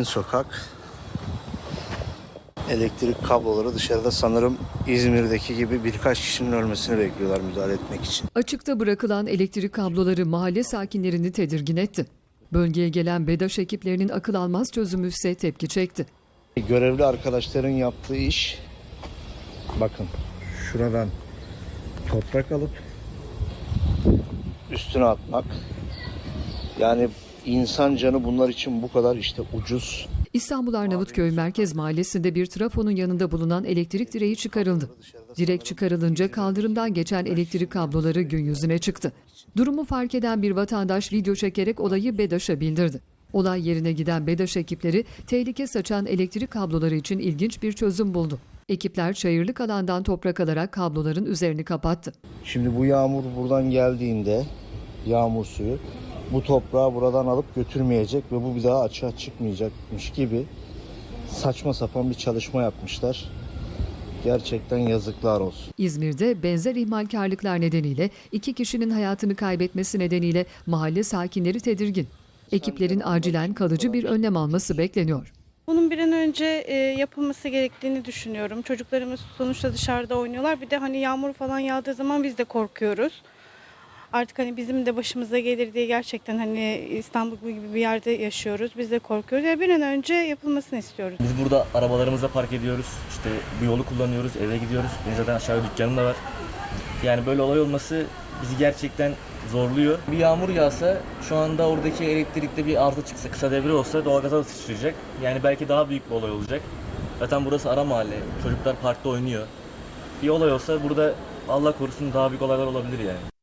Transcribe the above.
Şahin Sokak. Elektrik kabloları dışarıda sanırım İzmir'deki gibi birkaç kişinin ölmesini bekliyorlar müdahale etmek için. Açıkta bırakılan elektrik kabloları mahalle sakinlerini tedirgin etti. Bölgeye gelen BEDAŞ ekiplerinin akıl almaz çözümü ise tepki çekti. Görevli arkadaşların yaptığı iş bakın şuradan toprak alıp üstüne atmak. Yani insan canı bunlar için bu kadar işte ucuz. İstanbul Arnavutköy Merkez Mahallesi'nde bir trafonun yanında bulunan elektrik direği çıkarıldı. Direk çıkarılınca kaldırımdan geçen elektrik kabloları gün yüzüne çıktı. Durumu fark eden bir vatandaş video çekerek olayı BEDAŞ'a bildirdi. Olay yerine giden BEDAŞ ekipleri tehlike saçan elektrik kabloları için ilginç bir çözüm buldu. Ekipler çayırlık alandan toprak alarak kabloların üzerini kapattı. Şimdi bu yağmur buradan geldiğinde yağmur suyu bu toprağı buradan alıp götürmeyecek ve bu bir daha açığa çıkmayacakmış gibi saçma sapan bir çalışma yapmışlar. Gerçekten yazıklar olsun. İzmir'de benzer ihmalkarlıklar nedeniyle iki kişinin hayatını kaybetmesi nedeniyle mahalle sakinleri tedirgin. Ekiplerin acilen kalıcı bir önlem alması bekleniyor. Bunun bir an önce e, yapılması gerektiğini düşünüyorum. Çocuklarımız sonuçta dışarıda oynuyorlar. Bir de hani yağmur falan yağdığı zaman biz de korkuyoruz. Artık hani bizim de başımıza gelir diye gerçekten hani İstanbul gibi bir yerde yaşıyoruz. Biz de korkuyoruz. Yani bir an önce yapılmasını istiyoruz. Biz burada arabalarımızla park ediyoruz. İşte bu yolu kullanıyoruz, eve gidiyoruz. Benim zaten aşağıda dükkanım da var. Yani böyle olay olması bizi gerçekten zorluyor. Bir yağmur yağsa şu anda oradaki elektrikte bir arıza çıksa, kısa devre olsa doğalgaza da sıçrayacak. Yani belki daha büyük bir olay olacak. Zaten burası ara mahalle. Çocuklar parkta oynuyor. Bir olay olsa burada Allah korusun daha büyük olaylar olabilir yani.